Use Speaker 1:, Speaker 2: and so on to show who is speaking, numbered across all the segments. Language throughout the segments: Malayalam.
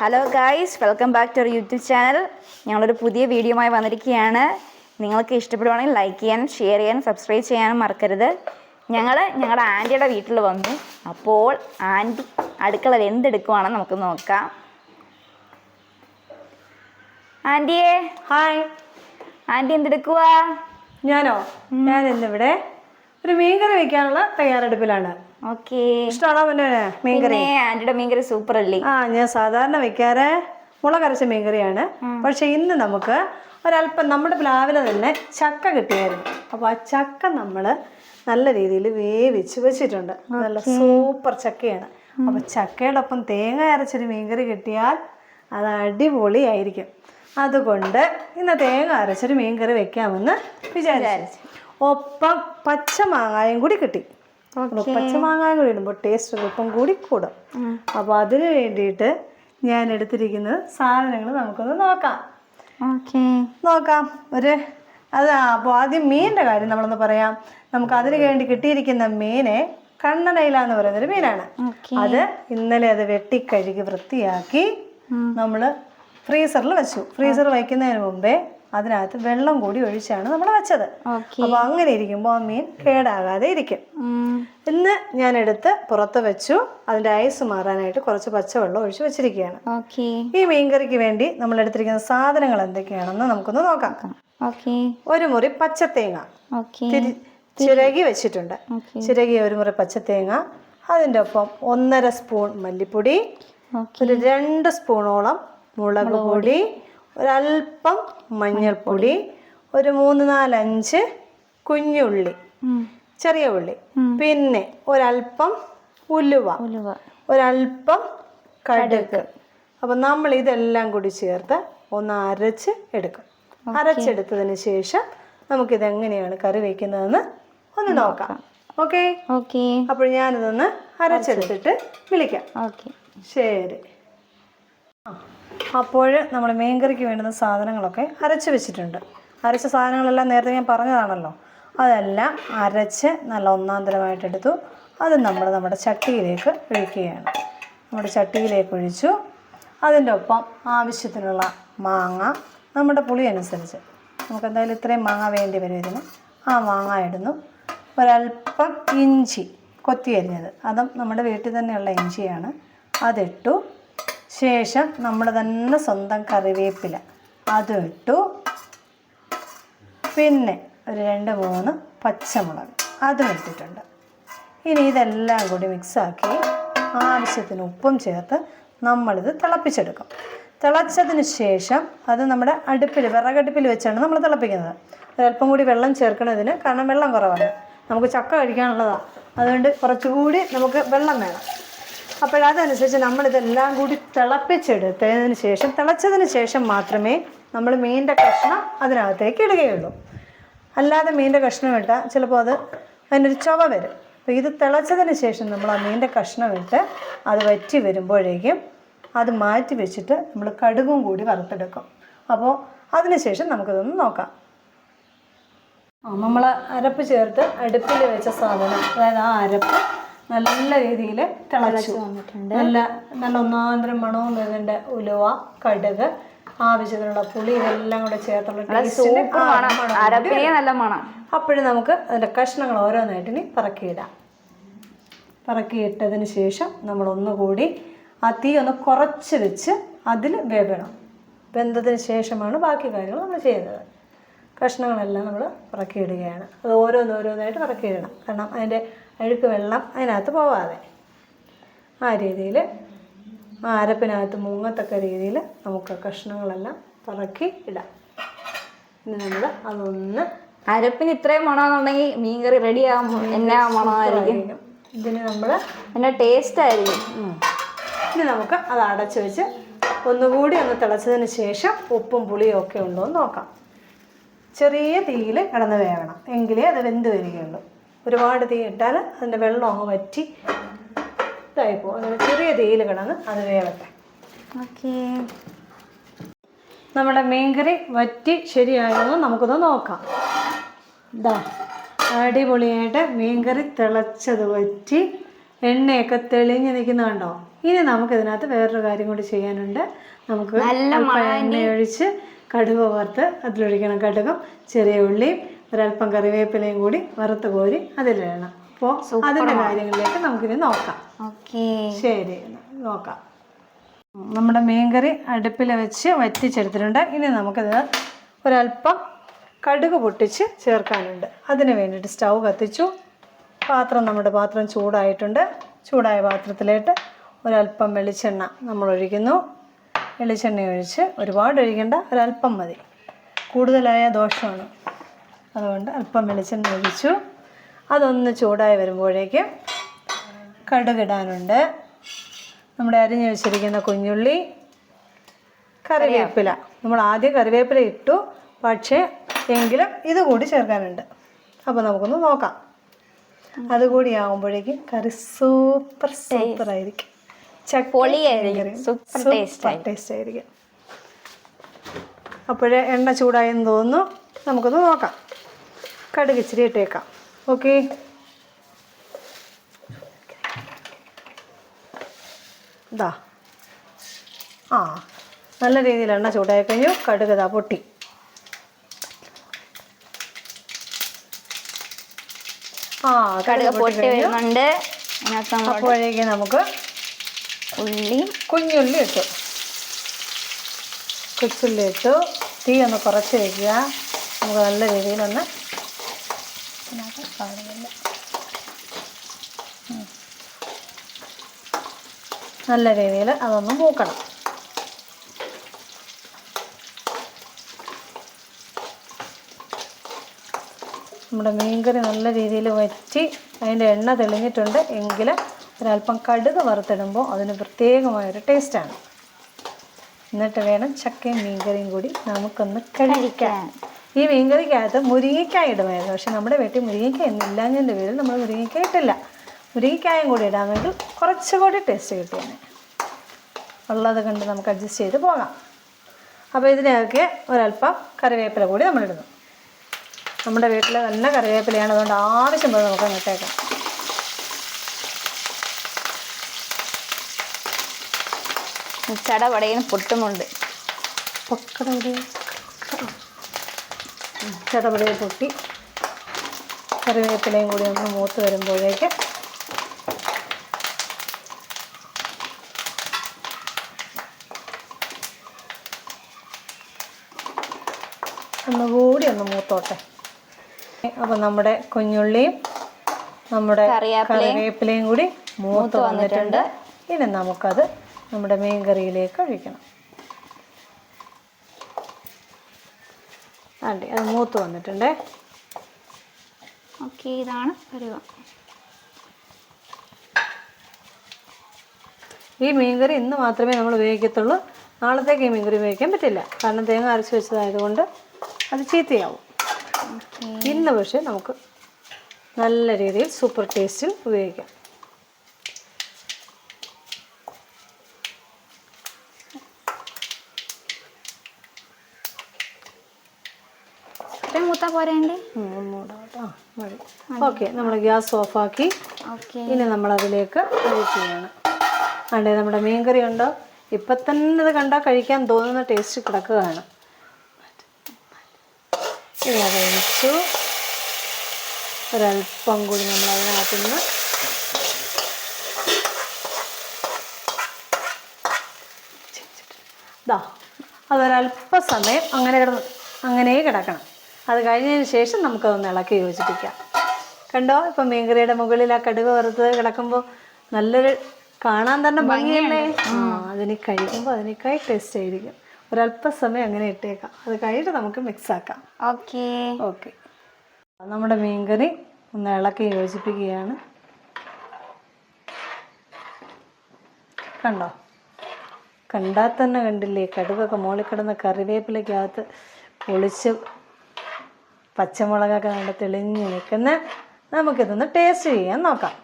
Speaker 1: Hello guys welcome back to our YouTube channel ഞങ്ങളൊരു പുതിയ വീഡിയോയുമായി വന്നിരിക്കുകയാണ്. നിങ്ങൾക്ക് ഇഷ്ടപ്പെടുവാണെങ്കിൽ ലൈക്ക് ചെയ്യാനും ഷെയർ ചെയ്യാനും സബ്സ്ക്രൈബ് ചെയ്യാനും മറക്കരുത്. ഞങ്ങൾ ഞങ്ങളുടെ ആന്റിയുടെ വീട്ടിൽ വന്നു. അപ്പോൾ ആന്റി അടുക്കളയിൽ എന്തെടുക്കുവാണെന്ന് നമുക്ക് നോക്കാം. ആന്റിയെ
Speaker 2: ഹായ്
Speaker 1: ആന്റി എന്തെടുക്കുക
Speaker 2: ഞാനോ? ഞാൻ ഇന്നിവിടെ ഒരു മീൻകറി വെക്കാനുള്ള തയ്യാറെടുപ്പിലാണ്.
Speaker 1: ഓക്കെ
Speaker 2: ഇഷ്ടമാണോ പിന്നെ മീൻകറി?
Speaker 1: സൂപ്പർ അല്ലേ
Speaker 2: ആ ഞാൻ സാധാരണ വെക്കാറ് മുളകരച്ച മീൻകറിയാണ്. പക്ഷെ ഇന്ന് നമുക്ക് ഒരല്പം നമ്മുടെ പ്ലാവിലെ തന്നെ ചക്ക കിട്ടിയായിരുന്നു. അപ്പോൾ ആ ചക്ക നമ്മൾ നല്ല രീതിയിൽ വേവിച്ച് വെച്ചിട്ടുണ്ട്. നല്ല സൂപ്പർ ചക്കയാണ്. അപ്പോൾ ചക്കയുടെ ഒപ്പം തേങ്ങ അരച്ചൊരു മീൻകറി കിട്ടിയാൽ അത് അടിപൊളിയായിരിക്കും. അതുകൊണ്ട് ഇന്ന് തേങ്ങ അരച്ചൊരു മീൻകറി വെക്കാമെന്ന് വിചാരിച്ചു. ഒപ്പം പച്ചമാങ്ങായും കൂടി കിട്ടി. പച്ചമാങ്ങായും കൂടി ഇടുമ്പോൾ ടേസ്റ്റ് അല്പം കൂടി കൂടും. അപ്പോൾ അതിന് വേണ്ടിയിട്ട് ഞാൻ എടുത്തിരിക്കുന്നത് സാധനങ്ങൾ നമുക്കൊന്ന് നോക്കാം.
Speaker 1: ഓക്കെ.
Speaker 2: നോക്കാം. ഒരു അത് അപ്പോൾ ആദ്യം മീനിന്റെ കാര്യം നമ്മളൊന്ന് പറയാം. നമുക്ക് അതിന് വേണ്ടി കിട്ടിയിരിക്കുന്ന മീനെ കണ്ണനയില എന്ന് പറയുന്നൊരു മീനാണ്. അത് ഇന്നലെ അത് വെട്ടിക്കഴുകി വൃത്തിയാക്കി നമ്മൾ ഫ്രീസറിൽ വെച്ചു. ഫ്രീസർ വയ്ക്കുന്നതിന് മുമ്പേ അതിനകത്ത് വെള്ളം കൂടി ഒഴിച്ചാണ് നമ്മൾ വെച്ചത്.
Speaker 1: അപ്പൊ
Speaker 2: അപ്പോൾ അങ്ങനെ ഇരിക്കുമ്പോൾ ആ മീൻ കേടാകാതെ ഇരിക്കും. ഇന്ന് ഞാൻ എടുത്ത് പുറത്ത് വെച്ചു. അതിന്റെ ഐസ് മാറാനായിട്ട് കുറച്ച് പച്ചവെള്ളം ഒഴിച്ച് വെച്ചിരിക്കുകയാണ്. ഈ മീൻകറിക്ക് വേണ്ടി നമ്മൾ എടുത്തിരിക്കുന്ന സാധനങ്ങൾ എന്തൊക്കെയാണെന്ന് നമുക്കൊന്ന് നോക്കാം.
Speaker 1: ഓക്കെ.
Speaker 2: ഒരു മുറി പച്ചത്തേങ്ങ ചിരകി വെച്ചിട്ടുണ്ട്.
Speaker 1: ചിരകി
Speaker 2: ചിരകിയ ഒരു മുറി പച്ചത്തേങ്ങ അതിന്റെ ഒപ്പം ഒന്നര സ്പൂൺ മല്ലിപ്പൊടി. ഒരു രണ്ട് സ്പൂണോളം മുളക് പൊടി. ഒരല്പം മഞ്ഞൾപ്പൊടി ഒരു മൂന്ന് നാലഞ്ച് കുഞ്ഞുള്ളി ചെറിയ ഉള്ളി. പിന്നെ ഒരല്പം ഉലുവ.
Speaker 1: ഉലുവ.
Speaker 2: ഒരല്പം കടുക്. അപ്പം നമ്മൾ ഇതെല്ലാം കൂടി ചേർത്ത് ഒന്ന് അരച്ച് എടുക്കും. അരച്ചെടുത്തതിന് ശേഷം നമുക്കിത് എങ്ങനെയാണ് കറി വെക്കുന്നതെന്ന് ഒന്ന് നോക്കാം. ഓക്കെ?
Speaker 1: ഓക്കെ.
Speaker 2: അപ്പോൾ ഞാനിതൊന്ന് അരച്ചെടുത്തിട്ട് വിളിക്കാം.
Speaker 1: ഓക്കെ.
Speaker 2: ശരി. അപ്പോൾ നമ്മൾ മീൻകറിക്ക് വേണ്ടുന്ന സാധനങ്ങളൊക്കെ അരച്ച് വെച്ചിട്ടുണ്ട്. അരച്ച സാധനങ്ങളെല്ലാം നേരത്തെ ഞാൻ പറഞ്ഞതാണല്ലോ. അതെല്ലാം അരച്ച് നല്ല ഒന്നാം തരമായിട്ടെടുത്തു അത് നമ്മൾ നമ്മുടെ ചട്ടിയിലേക്ക് ഒഴിക്കുകയാണ്. നമ്മുടെ ചട്ടിയിലേക്ക് ഒഴിച്ചു. അതിന്റെ ഒപ്പം ആവശ്യത്തിനുള്ള മാങ്ങ നമ്മുടെ പുളി അനുസരിച്ച്. നമുക്ക് എന്തായാലും ഇത്രയും മാങ്ങ വേണ്ടി വരും ഇതിന്. ആ മാങ്ങ ഇടുന്നു. ഒരല്പം ഇഞ്ചി കൊത്തി അരിഞ്ഞത്. അതും നമ്മുടെ വീട്ടിൽ തന്നെയുള്ള ഇഞ്ചിയാണ്. അതിട്ടു. ശേഷം നമ്മൾ തന്നെ സ്വന്തം കറിവേപ്പില. അതും ഇട്ടു. പിന്നെ ഒരു രണ്ട് മൂന്ന് പച്ചമുളക് അതും ഇട്ടിട്ടുണ്ട്. ഇനി ഇതെല്ലാം കൂടി മിക്സാക്കി ആവശ്യത്തിന് ഉപ്പും ചേർത്ത് നമ്മളിത് തിളപ്പിച്ചെടുക്കും. തിളച്ചതിന് ശേഷം അത് നമ്മുടെ അടുപ്പിൽ വിറകടുപ്പിൽ വെച്ചാണ് നമ്മൾ തിളപ്പിക്കുന്നത്. ഒരല്പം കൂടി വെള്ളം ചേർക്കണതിന് കാരണം വെള്ളം കുറവാണ്. നമുക്ക് ചക്ക കഴിക്കാനുള്ളതാണ് അതുകൊണ്ട് കുറച്ചുകൂടി നമുക്ക് വെള്ളം വേണം. അപ്പോഴതനുസരിച്ച് നമ്മളിതെല്ലാം കൂടി തിളപ്പിച്ചെടുത്തതിന് ശേഷം തിളച്ചതിന് ശേഷം മാത്രമേ നമ്മൾ മീനിന്റെ കഷ്ണം അതിനകത്തേക്ക് ഇടുകയുള്ളൂ. അല്ലാതെ മീനിന്റെ കഷ്ണം ഇട്ടാൽ ചിലപ്പോൾ അത് അതിനൊരു ചുവ വരും. അപ്പോൾ ഇത് തിളച്ചതിന് ശേഷം നമ്മൾ ആ മീനിന്റെ കഷ്ണം ഇട്ട് അത് വറ്റി വരുമ്പോഴേക്കും അത് മാറ്റി വെച്ചിട്ട് നമ്മൾ കടുകും കൂടി വറുത്തെടുക്കും. അപ്പോൾ അതിനുശേഷം നമുക്കിതൊന്ന് നോക്കാം. നമ്മൾ അരപ്പ് ചേർത്ത് അടുപ്പിൽ വെച്ച സാധനം അതായത് ആ അരപ്പ് നല്ല രീതിയിൽ തിളച്ചു.
Speaker 1: വന്നിട്ടുണ്ട്.
Speaker 2: നല്ല നല്ല ഒന്നാന്തരം മണവും വരുന്നുണ്ട്. ഉലുവ കടുക് ആവശ്യത്തിനുള്ള പുളി ഇതെല്ലാം കൂടെ ചേർത്തുള്ള അപ്പോഴും നമുക്ക് അതിന്റെ കഷ്ണങ്ങൾ ഓരോന്നായിട്ട് ഇനി പറക്കിയിടാം. പറക്കിയിട്ടതിന് ശേഷം നമ്മൾ ഒന്നുകൂടി ആ തീ ഒന്ന് കുറച്ച് വെച്ച് അതിൽ വേവണം. വെന്തതിന് ശേഷമാണ് ബാക്കി കാര്യങ്ങൾ നമ്മൾ ചെയ്യുന്നത്. കഷ്ണങ്ങളെല്ലാം നമ്മൾ പറക്കിയിടുകയാണ്. അത് ഓരോന്നോരോന്നായിട്ട് പറക്കിയിടണം. കാരണം അതിന്റെ അഴുക്ക് വെള്ളം അതിനകത്ത് പോവാതെ. ആ രീതിയിൽ ആ അരപ്പിനകത്ത് മുങ്ങത്തക്ക രീതിയിൽ നമുക്ക് കഷ്ണങ്ങളെല്ലാം പറക്കി ഇടാം. ഇനി നമ്മൾ അതൊന്ന്
Speaker 1: അരപ്പിന് ഇത്രയും മണമെന്നുണ്ടെങ്കിൽ മീൻകറി റെഡി ആകുമ്പോൾ എന്നാ മണമായിരിക്കും.
Speaker 2: ഇതിന് നമ്മൾ
Speaker 1: എന്നാ ടേസ്റ്റ് ആയിരിക്കും.
Speaker 2: ഇനി നമുക്ക് അത് അടച്ച് വെച്ച് ഒന്നുകൂടി ഒന്ന് തിളച്ചതിന് ശേഷം ഉപ്പും പുളിയും ഒക്കെ ഉണ്ടോ എന്ന് നോക്കാം. ചെറിയ തീയിൽ കിടന്ന് വേവണം. എങ്കിലേ അത് വെന്ത് വരികയുള്ളൂ. ഒരുപാട് തീ ഇട്ടാൽ അതിന്റെ വെള്ളം അങ്ങ് വറ്റി ഇതായി പോകും അങ്ങനെ ചെറിയ തീയിൽ കിടന്ന് അത് വേവട്ടെ.
Speaker 1: ഓക്കെ.
Speaker 2: നമ്മുടെ മീൻകറി വറ്റി ശരിയായോ നമുക്കൊന്ന് നോക്കാം. ഇതാ അടിപൊളിയായിട്ട് മീൻകറി തിളച്ചത് വറ്റി എണ്ണയൊക്കെ തെളിഞ്ഞ് നിൽക്കുന്നുണ്ടോ ഇനി നമുക്ക് ഇതിനകത്ത് വേറൊരു കാര്യം കൂടി ചെയ്യാനുണ്ട്. നമുക്ക്
Speaker 1: നല്ല
Speaker 2: എണ്ണ ഒഴിച്ച് കടുക് വറുത്ത് അതിലൊഴിക്കണം. കടുകും ചെറിയ ഉള്ളിയും ഒരല്പം കറിവേപ്പിലയും കൂടി വറുത്ത് കോരി അതിലിടണം. അപ്പോൾ അതിന്റെ കാര്യങ്ങളിലേക്ക് നമുക്കിനി നോക്കാം.
Speaker 1: ഓക്കെ.
Speaker 2: ശരി നോക്കാം. നമ്മുടെ മീൻകറി അടുപ്പിൽ വെച്ച് വറ്റിച്ചെടുത്തിട്ടുണ്ട്. ഇനി നമുക്കത് ഒരല്പം കടുക് പൊട്ടിച്ച് ചേർക്കാനുണ്ട്. അതിന് വേണ്ടിയിട്ട് സ്റ്റൗ കത്തിച്ചു. പാത്രം നമ്മുടെ പാത്രം ചൂടായിട്ടുണ്ട്. ചൂടായ പാത്രത്തിലേക്ക് ഒരല്പം വെളിച്ചെണ്ണ നമ്മൾ ഒഴിക്കുന്നു വെളിച്ചെണ്ണ ഒഴിച്ച് ഒരുപാട് ഒഴിക്കേണ്ട ഒരല്പം മതി. കൂടുതലായ ദോഷമാണ് അതുകൊണ്ട് അല്പം വെളിച്ചെണ്ണ ഒഴിച്ചു. അതൊന്ന് ചൂടായി വരുമ്പോഴേക്കും കടുകിടാനുണ്ട്. നമ്മുടെ അരിഞ്ഞു വെച്ചിരിക്കുന്ന കുഞ്ഞുള്ളി കറിവേപ്പില. നമ്മൾ ആദ്യം കറിവേപ്പില ഇട്ടു. പക്ഷേ എങ്കിലും ഇത് കൂടി ചേർക്കാനുണ്ട്. അപ്പോൾ നമുക്കൊന്ന് നോക്കാം. അതുകൂടി ആകുമ്പോഴേക്കും കറി സൂപ്പർ സൂപ്പർ ആയിരിക്കും.
Speaker 1: സൂപ്പർ ടേസ്റ്റ്
Speaker 2: ആയിരിക്കും. അപ്പോഴേ എണ്ണ ചൂടായെന്ന് തോന്നുന്നു. നമുക്കൊന്ന് നോക്കാം. കടുക് ഇച്ചിരി ഇട്ടേക്കാം. ഓക്കെ ഇതാ ആ നല്ല രീതിയിൽ എണ്ണ ചൂടായി കഴിഞ്ഞു. കടുക് ഇതാ പൊട്ടി. ആ
Speaker 1: കടുക് പൊട്ടി വരുന്നുണ്ട്.
Speaker 2: അപ്പോഴേക്ക് നമുക്ക്
Speaker 1: ഉള്ളി.
Speaker 2: കുഞ്ഞുള്ളി ഇട്ടു. കൊച്ചുള്ളി ഇട്ടു. തീ ഒന്ന് കുറച്ച് വയ്ക്കുക നമുക്ക് നല്ല രീതിയിലൊന്ന് ഇതിനകത്ത് ഉം. നല്ല രീതിയിൽ അതൊന്ന് മൂക്കണം. നമ്മുടെ മീൻകറി നല്ല രീതിയിൽ വറ്റി അതിന്റെ എണ്ണ തെളിഞ്ഞിട്ടുണ്ട്. എങ്കിൽ ഒരല്പം കടുക് വറുത്തിടുമ്പോൾ അതിന് പ്രത്യേകമായൊരു ടേസ്റ്റാണ്. എന്നിട്ട് വേണം ചക്കയും മീൻകറിയും കൂടി നമുക്കൊന്ന് കഴിക്കാൻ ഈ മീൻകറിക്കകത്ത് മുരിങ്ങയ്ക്കായ ഇടുമായിരുന്നു പക്ഷെ നമ്മുടെ വീട്ടിൽ മുരിങ്ങയ്ക്ക എന്നില്ലാഞ്ഞതിന്റെ പേരിൽ നമ്മൾ മുരിങ്ങയ്ക്ക ഇട്ടില്ല മുരിങ്ങയ്ക്കായും കൂടി ഇടാമെങ്കിൽ കുറച്ചുകൂടി ടേസ്റ്റ് കിട്ടിയാണ്. ഉള്ളത് കണ്ട് നമുക്ക് അഡ്ജസ്റ്റ് ചെയ്ത് പോകാം. അപ്പോൾ ഇതിനൊക്കെ ഒരല്പം കറിവേപ്പില കൂടി നമ്മളിടുന്നു നമ്മുടെ വീട്ടിൽ നല്ല കറിവേപ്പിലയാണ്. അതുകൊണ്ട് ആവശ്യം പോലെ നമുക്ക് നട്ടേക്കാം
Speaker 1: ചടപടയിൽ പൊട്ടുന്നുണ്ട്.
Speaker 2: പൊക്കടവിടെ ചടപടയെ പൊട്ടി. കറിവേപ്പിലയും കൂടി ഒന്ന് മൂത്ത് വരുമ്പോഴേക്ക് ഒന്നുകൂടി ഒന്ന് മൂത്തോട്ടെ. അപ്പോൾ നമ്മുടെ കുഞ്ഞുള്ളിയും നമ്മുടെ
Speaker 1: കറിവേപ്പിലയും
Speaker 2: കൂടി മൂത്ത് വന്നിട്ടുണ്ട്. ഇനി നമുക്കത് നമ്മുടെ മീൻ കറിയിലേക്ക് ഒഴിക്കണം അതെ അത് മൂത്ത് വന്നിട്ടുണ്ടേ.
Speaker 1: ഓക്കെ ഇതാണ് കറിവ
Speaker 2: ഈ മീൻകറി ഇന്ന് മാത്രമേ നമ്മൾ ഉപയോഗിക്കത്തുള്ളൂ. നാളത്തേക്ക് ഈ മീൻകറി ഉപയോഗിക്കാൻ പറ്റില്ല. കാരണം തേങ്ങ അരച്ച് വെച്ചതായതുകൊണ്ട് അത് ചീത്തയാവും. ഇന്ന് പക്ഷേ നമുക്ക് നല്ല രീതിയിൽ സൂപ്പർ ടേസ്റ്റിൽ ഉപയോഗിക്കാം.
Speaker 1: ഇത്രയും പോരേണ്ടേ?
Speaker 2: ഓക്കെ നമ്മൾ ഗ്യാസ് ഓഫാക്കി
Speaker 1: ആക്കി.
Speaker 2: ഇനി നമ്മളതിലേക്ക് ഒഴിക്കുകയാണ് അതെ നമ്മുടെ മീൻകറി ഉണ്ടോ? ഇപ്പം തന്നെ ഇത് കണ്ടാൽ കഴിക്കാൻ തോന്നുന്ന ടേസ്റ്റ് കിടക്കുകയാണ്. ഇനി അത് ഒഴിച്ചു. ഒരല്പം കൂടി നമ്മൾ അതിനകത്തുനിന്ന് ദാ അതൊരല്പസമയം അങ്ങനെ കിടന്ന് അങ്ങനെ കിടക്കണം. അത് കഴിഞ്ഞതിന് ശേഷം നമുക്കതൊന്ന് ഇളക്കി യോജിപ്പിക്കാം. കണ്ടോ? ഇപ്പം മീൻകറിയുടെ മുകളിൽ ആ കടുക് വറുത്തത് കിടക്കുമ്പോൾ നല്ലൊരു കാണാൻ തന്നെ ഭംഗിയല്ലേ? ആ അതിന് കഴിക്കുമ്പോൾ അതിനേക്കായി ടേസ്റ്റ് ആയിരിക്കും. ഒരല്പസമയം അങ്ങനെ ഇട്ടേക്കാം. അത് കഴിഞ്ഞിട്ട് നമുക്ക് മിക്സ് ആക്കാം.
Speaker 1: ഓക്കെ.
Speaker 2: ഓക്കെ. നമ്മുടെ മീൻകറി ഒന്ന് ഇളക്കി യോജിപ്പിക്കുകയാണ്. കണ്ടോ? കണ്ടാൽ തന്നെ കണ്ടില്ലേ? കടുകൊക്കെ മോളിൽ കിടന്ന കറിവേപ്പിലക്കകത്ത് പൊളിച്ച് പച്ചമുളകൊക്കെ നല്ല തെളിഞ്ഞു നിൽക്കുന്ന നമുക്കിതൊന്ന് ടേസ്റ്റ് ചെയ്യാൻ നോക്കാം.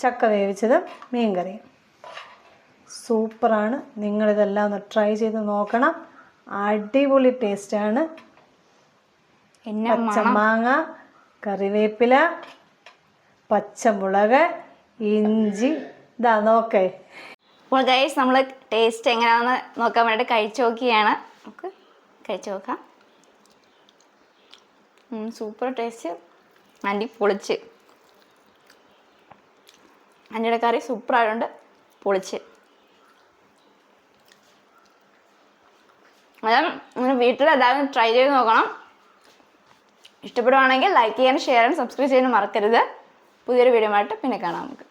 Speaker 2: ചക്ക വേവിച്ചതും മീൻകറിയും സൂപ്പറാണ്. നിങ്ങളിതെല്ലാം ഒന്ന് ട്രൈ ചെയ്ത് നോക്കണം. അടിപൊളി ടേസ്റ്റാണ് പച്ചമാങ്ങ കറിവേപ്പില പച്ചമുളക് ഇഞ്ചി. ഇതാ നോക്കേ.
Speaker 1: അപ്പോൾ ഗൈസ് നമ്മൾ ടേസ്റ്റ് എങ്ങനെയാണെന്ന് നോക്കാൻ വേണ്ടിയിട്ട് കഴിച്ചു നോക്കിയാണ്. നമുക്ക് കഴിച്ചു നോക്കാം. സൂപ്പർ ടേസ്റ്റ് ആന്റി പൊളിച്ച്. ആന്റിയുടെ കറി സൂപ്പർ ആയതുകൊണ്ട് പൊളിച്ച്. അതും നിങ്ങൾ വീട്ടിൽ എല്ലാവരും ട്രൈ ചെയ്ത് നോക്കണം. ഇഷ്ടപ്പെടുവാണെങ്കിൽ ലൈക്ക് ചെയ്യാനും ഷെയർ ചെയ്യാനും സബ്സ്ക്രൈബ് ചെയ്യാനും മറക്കരുത്. പുതിയൊരു വീഡിയോ ആയിട്ട് പിന്നെ കാണാം നമുക്ക്.